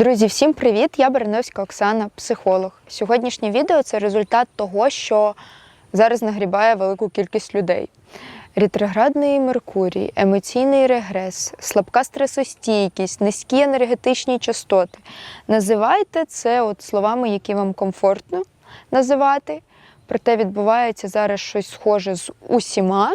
Друзі, всім привіт! Я Береновська Оксана, психолог. Сьогоднішнє відео це результат того, що зараз нагрібає велику кількість людей. Ретроградний Меркурій, емоційний регрес, слабка стресостійкість, низькі енергетичні частоти. Називайте це от словами, які вам комфортно називати. Проте відбувається зараз щось схоже з усіма.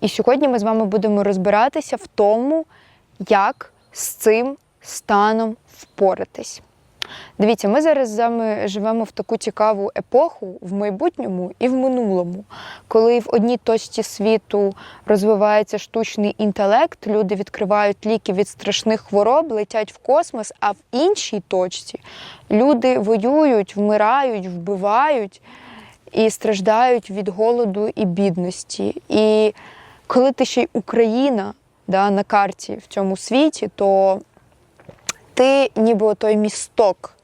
І сьогодні ми з вами будемо розбиратися в тому, як з цим станом впоратись. Дивіться, ми зараз з вами живемо в таку цікаву епоху в майбутньому і в минулому, коли в одній точці світу розвивається штучний інтелект, люди відкривають ліки від страшних хвороб, летять в космос, а в іншій точці люди воюють, вмирають, вбивають і страждають від голоду і бідності. І коли ти ще й Україна да, на карті в цьому світі, то ти ніби той місток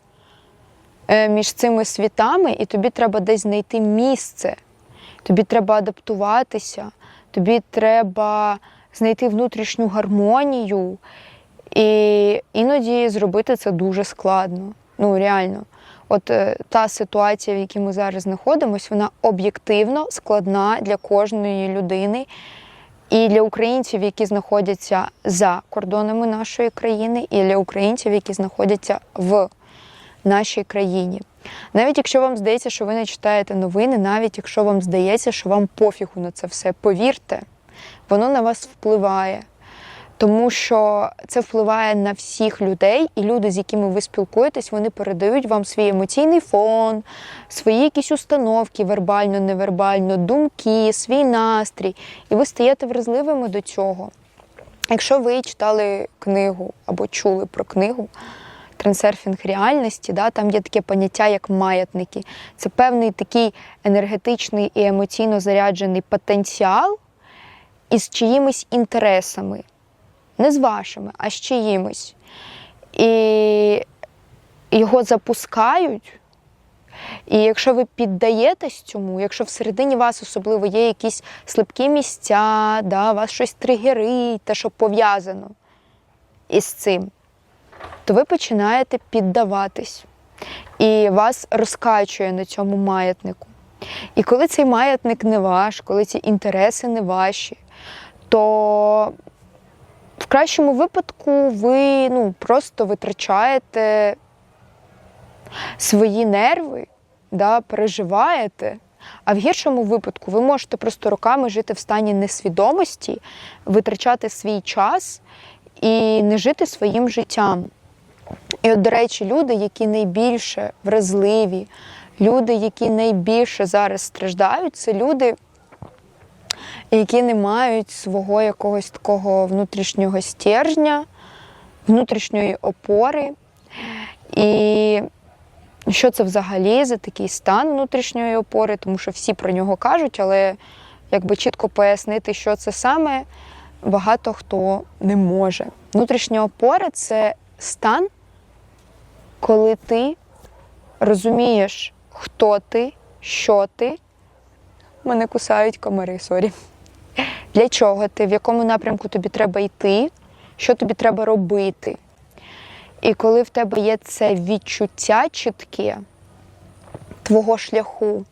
е, між цими світами, і тобі треба десь знайти місце, тобі треба адаптуватися, тобі треба знайти внутрішню гармонію. І іноді зробити це дуже складно. Ну, реально. От е, та ситуація, в якій ми зараз знаходимося, вона об'єктивно складна для кожної людини. І для українців, які знаходяться за кордонами нашої країни, і для українців, які знаходяться в нашій країні. Навіть якщо вам здається, що ви не читаєте новини, навіть якщо вам здається, що вам пофігу на це все, повірте, воно на вас впливає. Тому що це впливає на всіх людей, і люди, з якими ви спілкуєтесь, вони передають вам свій емоційний фон, свої якісь установки, вербально, невербально, думки, свій настрій. І ви стаєте вразливими до цього. Якщо ви читали книгу або чули про книгу Трансерфінг реальності, да, там є таке поняття, як маятники. Це певний такий енергетичний і емоційно заряджений потенціал із чиїмись інтересами не з вашими, а з чиїмось. І його запускають. І якщо ви піддаєтесь цьому, якщо всередині вас особливо є якісь слабкі місця, да, вас щось тригерить, те, що пов'язано із цим, то ви починаєте піддаватись. І вас розкачує на цьому маятнику. І коли цей маятник не ваш, коли ці інтереси не ваші, то в кращому випадку ви ну, просто витрачаєте свої нерви, да, переживаєте. А в гіршому випадку ви можете просто роками жити в стані несвідомості, витрачати свій час і не жити своїм життям. І, от, до речі, люди, які найбільше вразливі, люди, які найбільше зараз страждають, це люди, які не мають свого якогось такого внутрішнього стержня, внутрішньої опори. І що це взагалі за такий стан внутрішньої опори, тому що всі про нього кажуть, але якби чітко пояснити, що це саме, багато хто не може. Внутрішня опора це стан, коли ти розумієш, хто ти, що ти. Мене кусають комари, сорі. Для чого ти, в якому напрямку тобі треба йти, що тобі треба робити. І коли в тебе є це відчуття чітке твого шляху,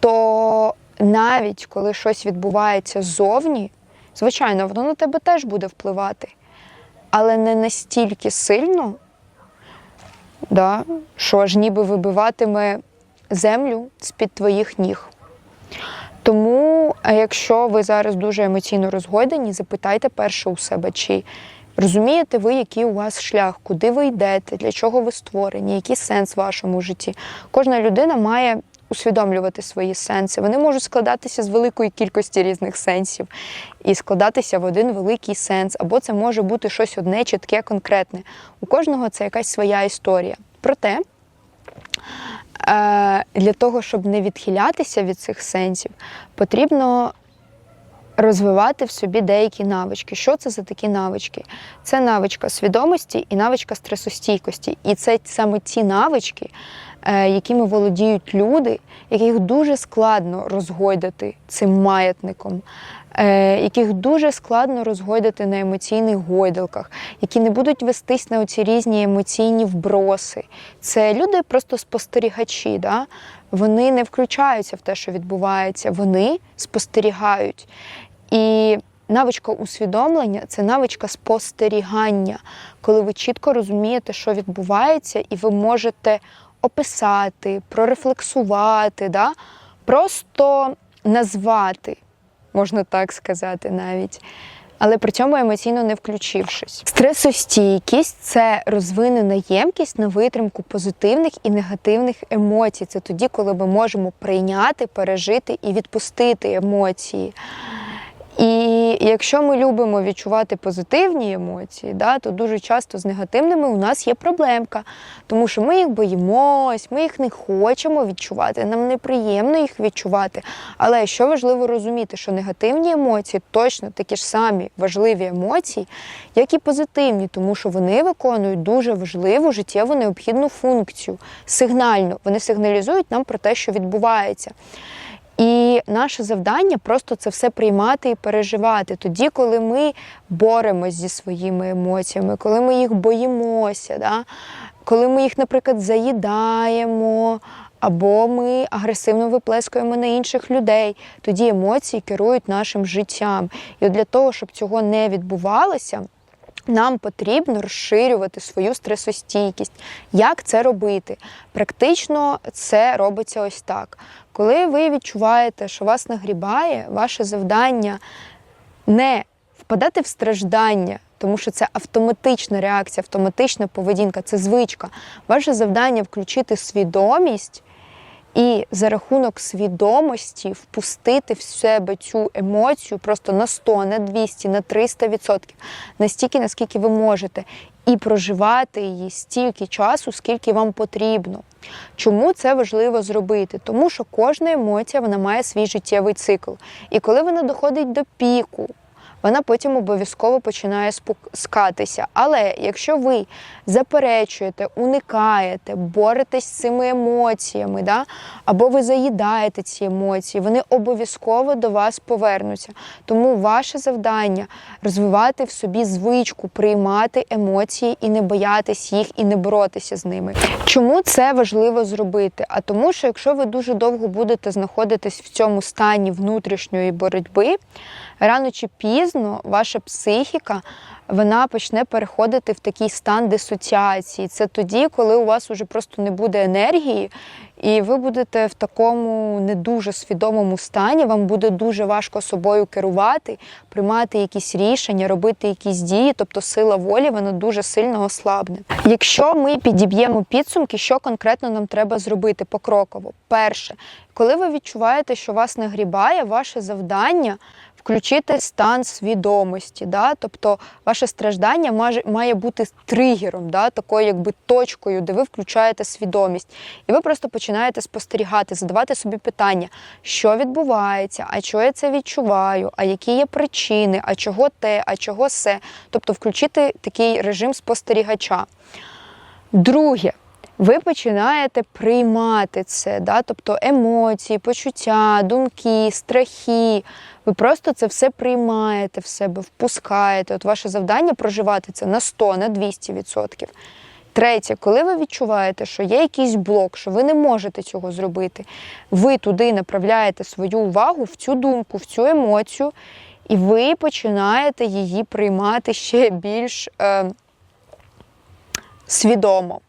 то навіть коли щось відбувається ззовні, звичайно, воно на тебе теж буде впливати, але не настільки сильно, да, що аж ніби вибиватиме землю з-під твоїх ніг. Тому, якщо ви зараз дуже емоційно розгойдені, запитайте перше у себе, чи розумієте ви, який у вас шлях, куди ви йдете, для чого ви створені, який сенс в вашому житті. Кожна людина має усвідомлювати свої сенси. Вони можуть складатися з великої кількості різних сенсів і складатися в один великий сенс, або це може бути щось одне, чітке, конкретне. У кожного це якась своя історія. Проте. Для того, щоб не відхилятися від цих сенсів, потрібно розвивати в собі деякі навички. Що це за такі навички? Це навичка свідомості і навичка стресостійкості. І це саме ці навички, е, якими володіють люди, яких дуже складно розгойдати цим маятником. е, Яких дуже складно розгойдати на емоційних гойдалках, які не будуть вестись на оці різні емоційні вброси. Це люди просто спостерігачі. Да? Вони не включаються в те, що відбувається, вони спостерігають. І навичка усвідомлення це навичка спостерігання, коли ви чітко розумієте, що відбувається, і ви можете описати, прорефлексувати, да? просто назвати, можна так сказати навіть. Але при цьому емоційно не включившись. Стресостійкість це розвинена ємкість на витримку позитивних і негативних емоцій. Це тоді, коли ми можемо прийняти, пережити і відпустити емоції. І якщо ми любимо відчувати позитивні емоції, да, то дуже часто з негативними у нас є проблемка, тому що ми їх боїмось, ми їх не хочемо відчувати, нам неприємно їх відчувати. Але що важливо розуміти, що негативні емоції точно такі ж самі важливі емоції, як і позитивні, тому що вони виконують дуже важливу життєво необхідну функцію сигнальну. Вони сигналізують нам про те, що відбувається. І наше завдання просто це все приймати і переживати. Тоді, коли ми боремось зі своїми емоціями, коли ми їх боїмося, да? коли ми їх, наприклад, заїдаємо. Або ми агресивно виплескуємо на інших людей, тоді емоції керують нашим життям. І для того, щоб цього не відбувалося, нам потрібно розширювати свою стресостійкість. Як це робити? Практично це робиться ось так. Коли ви відчуваєте, що вас нагрібає, ваше завдання не впадати в страждання, тому що це автоматична реакція, автоматична поведінка, це звичка. Ваше завдання включити свідомість. І за рахунок свідомості впустити в себе цю емоцію просто на 100, на 200, на 300 відсотків, настільки, наскільки ви можете, і проживати її стільки часу, скільки вам потрібно. Чому це важливо зробити? Тому що кожна емоція вона має свій життєвий цикл. І коли вона доходить до піку, вона потім обов'язково починає спускатися. Але якщо ви заперечуєте, уникаєте, боретесь з цими емоціями, да? або ви заїдаєте ці емоції, вони обов'язково до вас повернуться. Тому ваше завдання розвивати в собі звичку, приймати емоції і не боятись їх, і не боротися з ними. Чому це важливо зробити? А тому, що якщо ви дуже довго будете знаходитись в цьому стані внутрішньої боротьби, рано чи пізно ваша психіка вона почне переходити в такий стан дисоціації. Це тоді, коли у вас вже просто не буде енергії, і ви будете в такому не дуже свідомому стані, вам буде дуже важко собою керувати, приймати якісь рішення, робити якісь дії, тобто сила волі вона дуже сильно ослабне. Якщо ми підіб'ємо підсумки, що конкретно нам треба зробити покроково? Перше, коли ви відчуваєте, що вас нагрібає, ваше завдання включити стан свідомості. Да? Тобто ваше страждання має, має бути тригером, да? такою якби точкою, де ви включаєте свідомість. І ви просто починаєте спостерігати, задавати собі питання, що відбувається, а чого я це відчуваю, а які є причини, а чого те, а чого се. Тобто включити такий режим спостерігача. Друге. Ви починаєте приймати це, да? тобто емоції, почуття, думки, страхи. Ви просто це все приймаєте в себе, впускаєте. От ваше завдання проживати це на 100, на 200%. Третє, коли ви відчуваєте, що є якийсь блок, що ви не можете цього зробити, ви туди направляєте свою увагу в цю думку, в цю емоцію, і ви починаєте її приймати ще більш е, свідомо.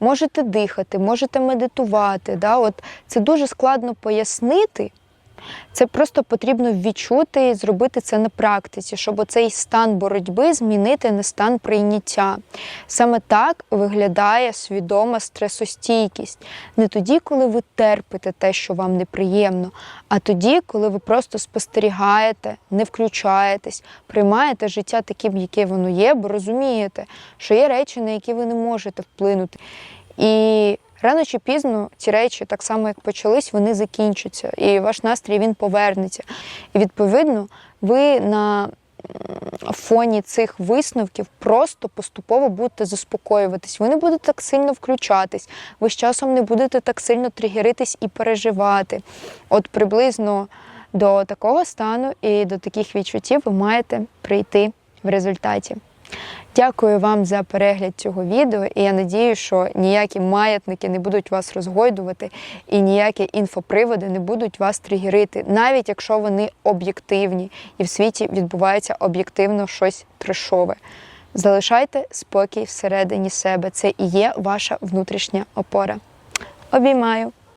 Можете дихати, можете медитувати. Да? От Це дуже складно пояснити. Це просто потрібно відчути і зробити це на практиці, щоб оцей стан боротьби змінити на стан прийняття. Саме так виглядає свідома стресостійкість. Не тоді, коли ви терпите те, що вам неприємно, а тоді, коли ви просто спостерігаєте, не включаєтесь, приймаєте життя таким, яке воно є, бо розумієте, що є речі, на які ви не можете вплинути. І Рано чи пізно ці речі, так само як почались, вони закінчаться, і ваш настрій він повернеться. І відповідно, ви на фоні цих висновків просто поступово будете заспокоюватись. Ви не будете так сильно включатись, ви з часом не будете так сильно тригеритись і переживати. От приблизно до такого стану і до таких відчуттів ви маєте прийти в результаті. Дякую вам за перегляд цього відео, і я надію, що ніякі маятники не будуть вас розгойдувати, і ніякі інфоприводи не будуть вас тригерити, навіть якщо вони об'єктивні і в світі відбувається об'єктивно щось трешове. Залишайте спокій всередині себе. Це і є ваша внутрішня опора. Обіймаю!